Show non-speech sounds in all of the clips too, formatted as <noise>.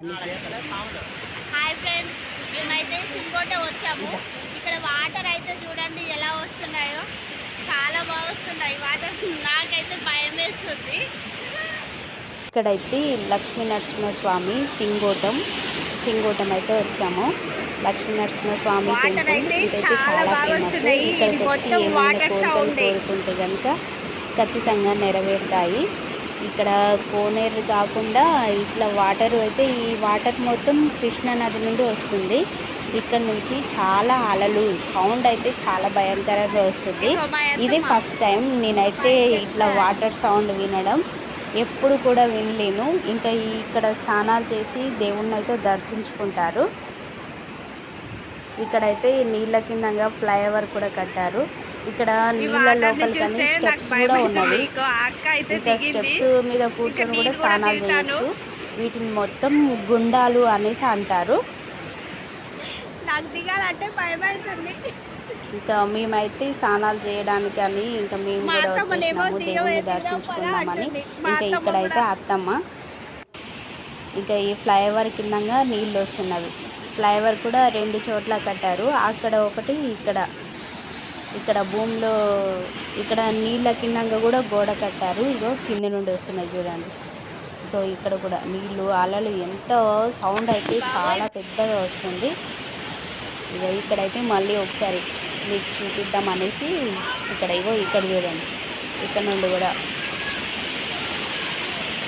Hi friends మేమైతే సింగోట వచ్చాము. ఇక్కడ వాటర్ అయితే చూడండి ఎలా వస్తున్నాయో. చాలా బాగా వస్తున్నాయి. వాటర్ నాకైతే భయం వేస్తుంది. ఇక్కడైతే లక్ష్మీ నరసింహస్వామి సింగోటం సింగోటం అయితే వచ్చాము. లక్ష్మీ నరసింహస్వామి టెంపుల్ ఇదైతే చాలా ఫేమస్. ఇక్కడికి వచ్చి మొత్తం ఏమైనా. కోరుకుంటే కనుక ఖచ్చితంగా నెరవేరుతాయి. ఇక్కడ కోనేరు కాకుండా ఇట్లా వాటర్ అయితే ఈ వాటర్ మొత్తం కృష్ణానది నుండి వస్తుంది. ఇక్కడ నుంచి చాలా అలలు సౌండ్ అయితే చాలా భయంకరంగా వస్తుంది. ఇది ఫస్ట్ టైం నేనైతే ఇట్లా వాటర్ సౌండ్ వినడం ఎప్పుడు కూడా వినలేను. ఇంకా ఇక్కడ స్నానాలు చేసి దేవుణ్ణి అయితే దర్శించుకుంటారు. ఇక్కడైతే నీళ్ళ కిందంగా ఫ్లైఓవర్ కూడా కట్టారు. ఇక్కడ నీళ్ళ లోపలికని స్టెప్స్ కూడా ఉన్నవి. ఇంకా స్టెప్స్ మీద కూర్చొని కూడా స్నానాలు చేయొచ్చు. వీటిని మొత్తం గుండాలు అనేసి అంటారు. ఇంకా మేమైతే స్నానాలు చేయడానికి అని ఇంకా మేము కూడా వచ్చేసినాము. దేవుని ఇంకా ఇక్కడైతే కూడా. అత్తమ్మ. ఇంకా ఈ ఫ్లైఓవర్ కిందంగా నీళ్ళు వస్తున్నవి. ఫ్లైఓవర్ కూడా రెండు చోట్ల కట్టారు. అక్కడ ఒకటి ఇక్కడ ఇక్కడ భూమిలో ఇక్కడ నీళ్ళ కిందంగా కూడా గోడ కట్టారు. ఇగో కింద నుండి వస్తున్నాయి చూడండి. సో ఇక్కడ కూడా నీళ్ళు అలలు ఎంతో సౌండ్ అయితే చాలా పెద్దగా వస్తుంది. ఇక ఇక్కడైతే మళ్ళీ ఒకసారి మీకు చూపిద్దాం అనేసి ఇక్కడ ఇగో ఇక్కడ చూడండి. ఇక్కడ నుండి కూడా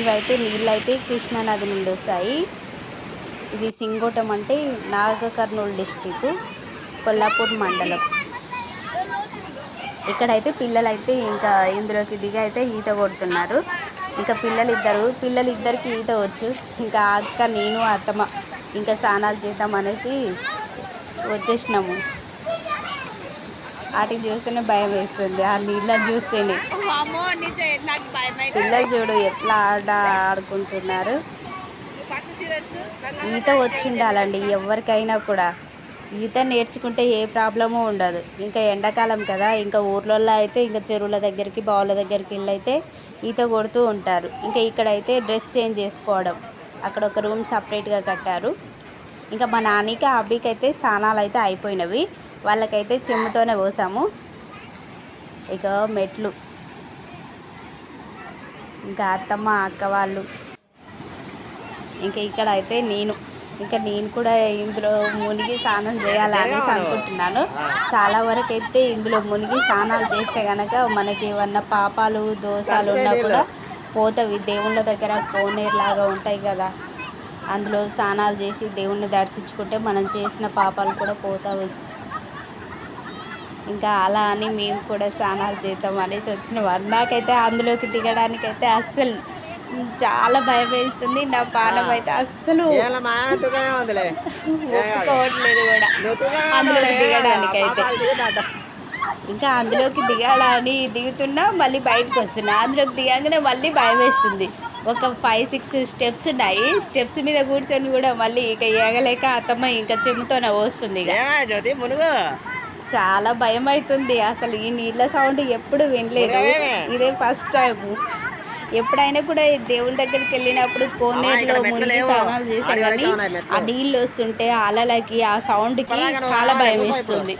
ఇవైతే నీళ్ళు అయితే కృష్ణా నది నుండి వస్తాయి. ఇది సింగోటం అంటే నాగకర్నూలు డిస్టిక్ కొల్లాపూర్ మండలం. ఇక్కడైతే పిల్లలైతే ఇంకా ఇందులోకి దిగి అయితే ఈత కొడుతున్నారు. ఇంకా పిల్లలు ఇద్దరు పిల్లలు ఇద్దరికి ఈత వచ్చు. ఇంకా అక్క నేను అత్తమ్మ ఇంకా స్నానాలు చేద్దాం అనేసి వచ్చేసినాము. వాటిని చూస్తేనే భయం వేస్తుంది. ఆ నీళ్ళని చూస్తేనే. పిల్లలు చూడు ఎట్లా ఆడ ఆడుకుంటున్నారు. ఈత వచ్చి ఉండాలండి ఎవరికైనా కూడా. ఈత నేర్చుకుంటే ఏ ప్రాబ్లము ఉండదు. ఇంకా ఎండాకాలం కదా ఇంకా ఊర్లలో అయితే ఇంకా చెరువుల దగ్గరికి బావుల దగ్గరికి వెళ్ళైతే ఈత కొడుతూ ఉంటారు. ఇంకా ఇక్కడైతే డ్రెస్ చేంజ్ చేసుకోవడం. అక్కడ ఒక రూమ్ సపరేట్గా కట్టారు. ఇంకా మా నాన్నకి అబ్బికి అయితే స్నానాలు అయితే అయిపోయినవి. వాళ్ళకైతే చెమ్ముతోనే పోసాము. ఇక మెట్లు. ఇంకా అత్తమ్మ అక్క వాళ్ళు. ఇంకా ఇక్కడ అయితే నేను. ఇంకా నేను కూడా ఇందులో మునిగి స్నానం చేయాలి అనేసి అనుకుంటున్నాను. చాలా వరకు అయితే ఇందులో మునిగి స్నానాలు చేస్తే కనుక మనకి ఏమన్నా పాపాలు దోషాలు ఉన్నా కూడా పోతవి దేవుళ్ళ దగ్గర కోనేరు లాగా ఉంటాయి కదా. అందులో స్నానాలు చేసి దేవుణ్ణి దర్శించుకుంటే మనం చేసిన పాపాలు కూడా పోతాయి. ఇంకా అలా అని మేము కూడా స్నానాలు చేద్దాం అనేసి వచ్చిన. నాకైతే అందులోకి దిగడానికి అయితే అస్సలు చాలా భయం వేస్తుంది. నా పానం అయితే అస్సలు ఒప్పుకోవట్లేదు కూడా. అందులోకి దిగడానికి అయితే ఇంకా అందులోకి దిగాలని దిగుతున్నా మళ్ళీ బయటకు వస్తున్నా. అందులోకి దిగంగానే మళ్ళీ భయం వేస్తుంది. ఒక ఫైవ్ సిక్స్ స్టెప్స్ ఉన్నాయి. స్టెప్స్ మీద కూర్చొని కూడా మళ్ళీ ఇక ఎగలేక అత్తమ్మ ఇంకా చెమ్ముతోనే వస్తుంది చాలా భయం అవుతుంది. అసలు ఈ నీళ్ళ సౌండ్ ఎప్పుడు వినలేదు. ఇదే ఫస్ట్ టైం ఎప్పుడైనా కూడా దేవుని దగ్గరికి వెళ్ళినప్పుడు కోనేరులో మునిగి స్నానాలు చేసే కానీ ఆ నీళ్ళు వస్తుంటే ఆ అలలకి ఆ సౌండ్కి చాలా భయం వేస్తుంది.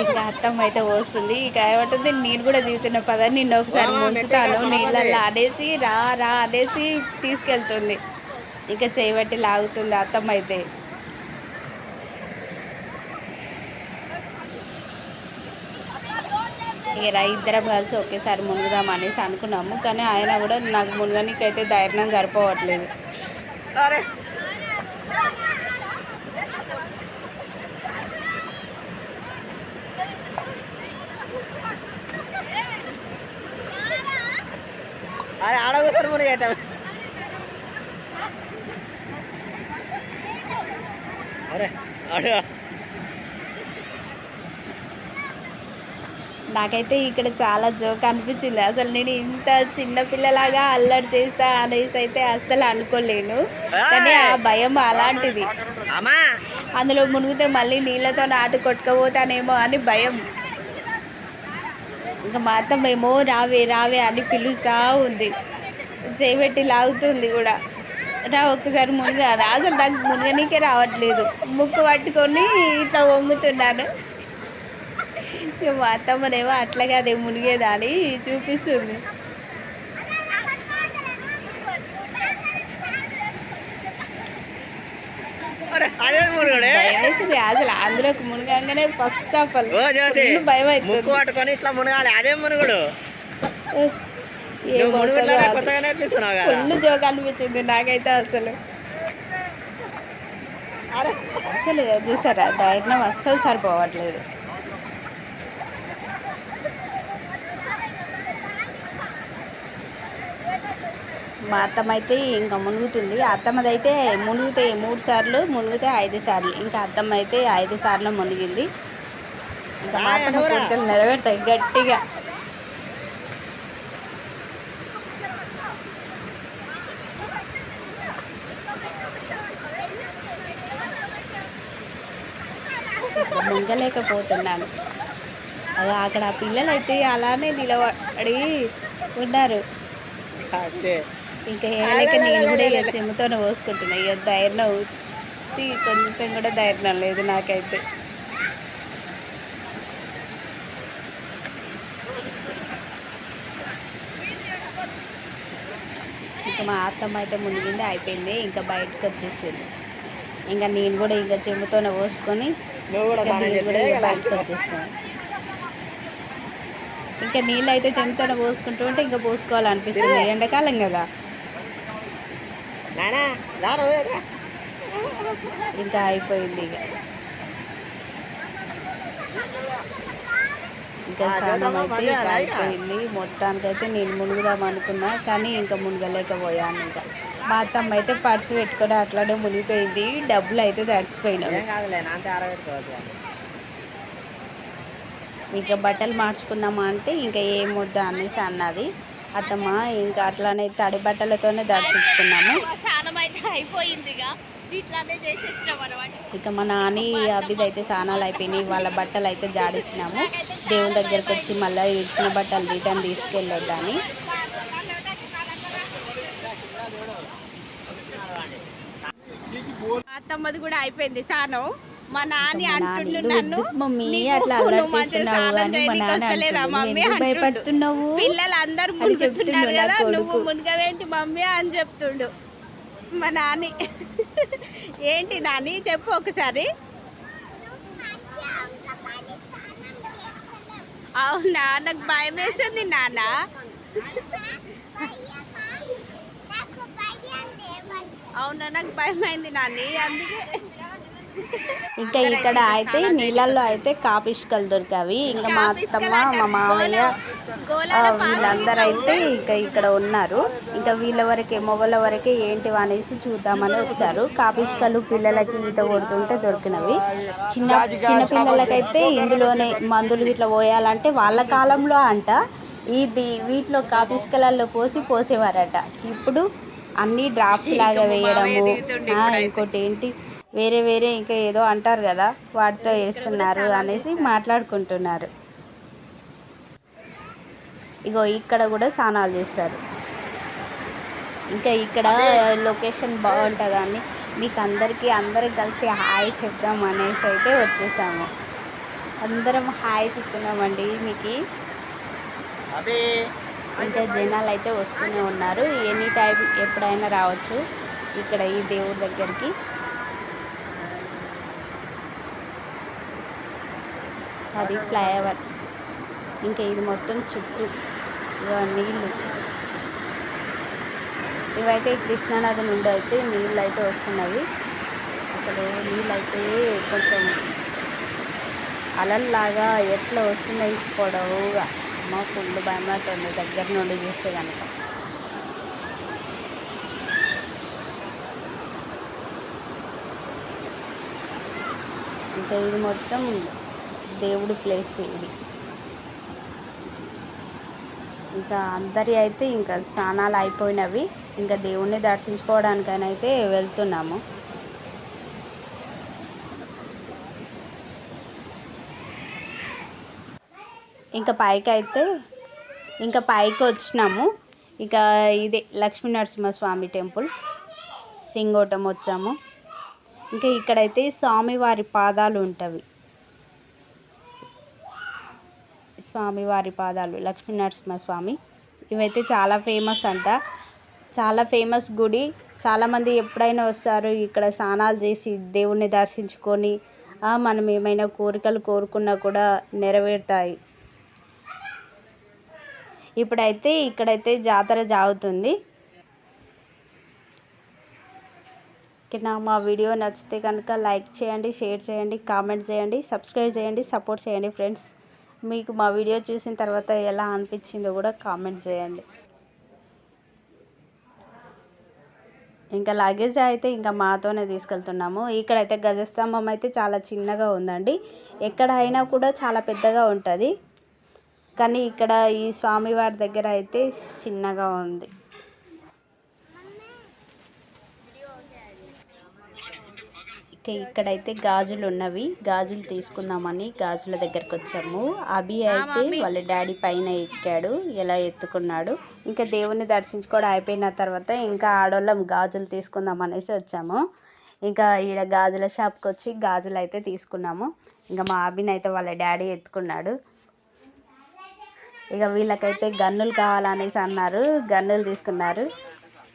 ఇంకా అత్తమ్మ అయితే వస్తుంది ఇక ఏమంటుంది? నేను కూడా దిగుతున్న పద నిన్ను ఒకసారి ముంచుతాను. నీళ్ళల్లో అనేసి రా రా అనేసి తీసుకెళ్తుంది. ఇంకా చేయబట్టి లాగుతుంది. అత్తమ్మ అయితే. ఇక ఇద్దరం కలిసి ఒకేసారి మునుగుదాం అనేసి అనుకున్నాము. కానీ ఆయన కూడా నాకు మునగనికి అయితే ధైర్యం సరిపోవట్లేదు. అరే అరే మునిగేట అరే ఆడ. నాకైతే ఇక్కడ చాలా జోక్ అనిపించింది. అసలు నేను ఇంత చిన్న పిల్లలాగా అల్లరి చేస్తా అనేసి అయితే అస్సలు అనుకోలేను. కానీ ఆ భయం అలాంటిది. అందులో మునిగితే మళ్ళీ నీళ్ళతో నాటు కొట్టుకపోతానేమో అని భయం. ఇంకా మా అత్తమ్మేమో రావే రావే అని పిలుస్తూ ఉంది. చేయబెట్టి లాగుతుంది కూడా. రా ఒక్కసారి మునగ. అసలు నాకు మునగనీకే రావట్లేదు. ముక్కు పట్టుకొని ఇట్లా వంగుతున్నాను. మా అత్తమ్మనేమో అట్లాగే అదే మునిగేదా అని చూపిస్తుంది. అరే అదే మునుగుడే. భయం వేసింది అసలు అందులోకి మునగంగానే ఫస్ట్ ఆఫ్ ఆల్ భయం అవుతుంది పట్టుకొని ఇట్లా మునగాలి అదే మునుగుడు. ఫుల్ జోక్ అనిపించింది నాకైతే అసలు. అసలు చూసారా ధైర్యం అస్సలు సరిపోవట్లేదు. మా అత్తమ్మ అయితే ఇంకా మునుగుతుంది. అత్తమ్మదైతే మునిగితే మూడు సార్లు మునిగితే ఐదు సార్లు. ఇంకా అత్తమ్మ అయితే ఐదు సార్లు మునిగింది. ఇంకా మా అత్తమ్మ కోరికలు నెరవేరుతాయి గట్టిగా. మునగలేకపోతున్నాను. అలా అక్కడ ఆ పిల్లలు అయితే అలానే నిలబడి ఉన్నారు. అంతే. ఇంకా ఏళ్ళకి నేను కూడా ఇక చెమ్మతోనే పోసుకుంటున్నా. ఇక ధైర్యం ఉత్తి కొంచెం కూడా ధైర్యం లేదు నాకైతే. ఇంకా మా అత్తమ్మ అయితే మునిగింది అయిపోయింది. ఇంకా బయటకు వచ్చేసింది. ఇంకా నేను కూడా ఇంకా చెంబుతోనే పోసుకొని కూడా ఇంకా నేను బయటకు వచ్చేసాను. ఇంకా నీళ్ళు అయితే చెంబుతోనే పోసుకుంటూ ఉంటే ఇంకా పోసుకోవాలనిపిస్తుంది. ఎండాకాలం కదా. ఇంకా అయిపోయింది ఇక. ఇంకా స్నానం చేద్దామా? అయితే? అయిపోయింది. మొత్తానికైతే నేను మునుగుదాం అనుకున్నా కానీ ఇంకా మునగలేకపోయాను ఇంకా. మా అత్తమ్మ అయితే పర్సు పెట్టుకొని అట్లానే మునిగిపోయింది. డబ్బులు అయితే తడిసిపోయినాయి. ఇంకా. బట్టలు మార్చుకుందామా అంటే ఇంకా ఏం వద్దా అనేసి అన్నది. అత్తమ్మ ఇంకా అట్లానే తడి బట్టలతోనే దర్శించుకున్నాము. అయిపోయింది ఇక. మా నాని అభిది అయితే స్నానాలు అయిపోయినాయి వాళ్ళ బట్టలు అయితే జాడిచ్చినాము. దేవుని దగ్గరకు వచ్చి మళ్ళీ ఇడిచిన బట్టలు రిటర్న్ తీసుకెళ్ళొద్దని. అత్తమ్మది కూడా అయిపోయింది స్నానం. మా నాని అంటుండు "నువ్వు నన్ను మమ్మీ "నీకు అట్లా అల్లరి నువ్వు మంచిగా చేస్తున్నావు స్నానం అని మా చేయనీకి నాన్న వస్తలేదా అంటుండు. మమ్మీ "నువ్వు ఎందుకు అంటుండు. భయపడుతున్నావు పిల్లలు అందరు మునుగుతున్నారు నా కదా నువ్వు. మునగవేంటి మమ్మీ అని చెప్తుండు మా నాని <laughs> ఏంటి నాని చెప్పు ఒకసారి అవునా నాకు భయం వేసింది నాన్న అవునా నాకు భయం అయింది నాని అందుకే ఇంకా ఇక్కడ అయితే నీళ్ళల్లో అయితే కాపిష్కలు దొరికావి. ఇంకా మా అత్తమ్మ మా మామయ్య వీళ్ళందరూ అయితే ఇంకా ఇక్కడ ఉన్నారు. ఇంకా వీళ్ళ వరకే మొగల వరకే ఏంటి అనేసి చూద్దామని వచ్చారు. కాపిష్కలు పిల్లలకి ఈత కొడుతుంటే దొరికినవి. చిన్న చిన్న పిల్లలకైతే ఇందులోనే మందులు ఇట్లా పోయాలంటే వాళ్ళ కాలంలో అంట. ఇది వీటిలో కాపిష్కలల్లో పోసి పోసేవారట. ఇప్పుడు అన్ని డ్రాప్స్ లాగా వేయడము. ఇంకోటి ఏంటి? వేరే వేరే ఇంకా ఏదో అంటారు కదా వాటితో వేస్తున్నారు అనేసి మాట్లాడుకుంటున్నారు. ఇగో ఇక్కడ కూడా స్నానాలు చేస్తారు. ఇంకా ఇక్కడ లొకేషన్ బాగుంటుందని మీకు అందరికీ అందరం కలిసి హాయ్ చెప్దాం అనేసి అయితే వచ్చేసాము. అందరం హాయ్ చెప్తున్నామండి మీకు. అదే ఇంకా జనాలు అయితే వస్తూనే ఉన్నారు. ఎనీ టైం ఎప్పుడైనా రావచ్చు ఇక్కడ ఈ దేవుడి దగ్గరికి. అది ఫ్లైఓవర్. ఇంకా ఇది మొత్తం చుట్టూ నీళ్ళు. ఇవైతే కృష్ణానది నుండి అయితే నీళ్ళు అయితే వస్తున్నాయి. అసలు నీళ్ళు అయితే కొంచెం అలల్లాగా ఎట్లా వస్తున్నాయి పొడవుగా. అమ్మ ఫుల్ భయమవుతుంది దగ్గర నుండి చూస్తే కనుక ఇంకా ఇది మొత్తం దేవుడు ప్లేస్ ఇది. ఇంకా అందరి అయితే ఇంకా స్నానాలు అయిపోయినవి. ఇంకా దేవుణ్ణి దర్శించుకోవడానికైనా అయితే వెళ్తున్నాము. ఇంకా పైకి అయితే ఇంకా పైకి వచ్చినాము. ఇక ఇదే లక్ష్మీ నరసింహస్వామి టెంపుల్. సింగోటం వచ్చాము. ఇంకా ఇక్కడైతే స్వామివారి పాదాలు ఉంటవి. స్వామివారి పాదాలు లక్ష్మీ నరసింహస్వామి. ఇవైతే చాలా ఫేమస్ అంట. చాలా ఫేమస్ గుడి. చాలామంది ఎప్పుడైనా వస్తారు ఇక్కడ స్నానాలు చేసి దేవుణ్ణి దర్శించుకొని మనం ఏమైనా కోరికలు కోరుకున్నా కూడా నెరవేరుతాయి. ఇప్పుడైతే ఇక్కడైతే జాతర జాగుతుంది. ఓకేనా మా వీడియో నచ్చితే కనుక లైక్ చేయండి షేర్ చేయండి కామెంట్ చేయండి సబ్స్క్రైబ్ చేయండి సపోర్ట్ చేయండి ఫ్రెండ్స్. మీకు మా వీడియో చూసిన తర్వాత ఎలా అనిపించిందో కూడా కామెంట్ చేయండి. ఇంకా లగేజ్ అయితే ఇంకా మాతోనే తీసుకెళ్తున్నాము. ఇక్కడైతే గజస్తంభం అయితే చాలా చిన్నగా ఉందండి. ఎక్కడ అయినా కూడా చాలా పెద్దగా ఉంటుంది. కానీ ఇక్కడ ఈ స్వామివారి దగ్గర అయితే చిన్నగా ఉంది. ఇక ఇక్కడైతే గాజులు ఉన్నవి గాజులు తీసుకుందామని గాజుల దగ్గరకు వచ్చాము. అభి అయితే వాళ్ళ డాడీ పైన ఎక్కాడు. ఎలా ఎత్తుకున్నాడు. ఇంకా దేవుని దర్శించుకోవడం అయిపోయిన తర్వాత ఇంకా ఆడోళ్ళం గాజులు తీసుకుందాం అనేసి వచ్చాము. ఇంకా ఈడ గాజుల షాప్కి వచ్చి గాజులు అయితే తీసుకున్నాము. ఇంకా మా అభిని అయితే వాళ్ళ డాడీ ఎత్తుకున్నాడు. ఇక వీళ్ళకైతే గన్నులు కావాలనేసి అన్నారు. గన్నులు తీసుకున్నారు.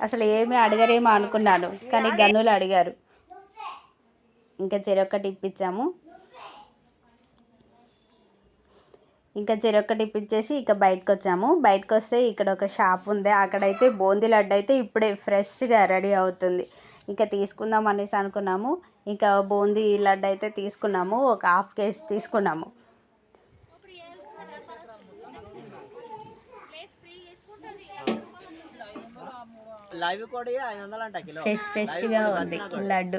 అసలు ఏమీ అడగరేమో అనుకున్నాను కానీ గన్నులు అడిగారు. ఇంకా చెరొక్కటి ఇప్పించాము. ఇంకా చెరొక్కటి ఇప్పించేసి ఇక బయటకు వచ్చాము బయటకు వస్తే ఇక్కడ ఒక షాప్ ఉంది. అక్కడైతే బూందీ లడ్డు అయితే ఇప్పుడే ఫ్రెష్గా రెడీ అవుతుంది. ఇంకా తీసుకుందాం అనేసి అనుకున్నాము. ఇంకా బూందీ లడ్డు అయితే తీసుకున్నాము. ఒక హాఫ్ కేజీ తీసుకున్నాము. ఫ్రెష్ ఫ్రెష్గా ఉంది లడ్డు.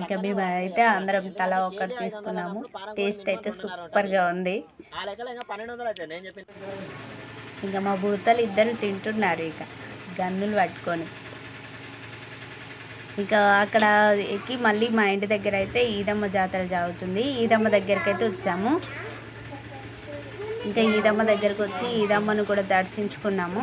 ఇంకా మేము అయితే అందరం తల ఒకటి తీసుకున్నాము. టేస్ట్ అయితే సూపర్గా ఉంది. అయితే నేను చెప్పిన ఇంకా మా భూతలు ఇద్దరు తింటున్నారు ఇక గన్నులు పట్టుకొని. ఇంకా అక్కడ ఎక్కి మళ్ళీ మా ఇంటి దగ్గర అయితే ఈదమ్మ జాతర జరుగుతుంది. ఈదమ్మ దగ్గరికి అయితే వచ్చాము. ఇంకా ఈదమ్మ దగ్గరకు వచ్చి ఈదమ్మను కూడా దర్శించుకున్నాము.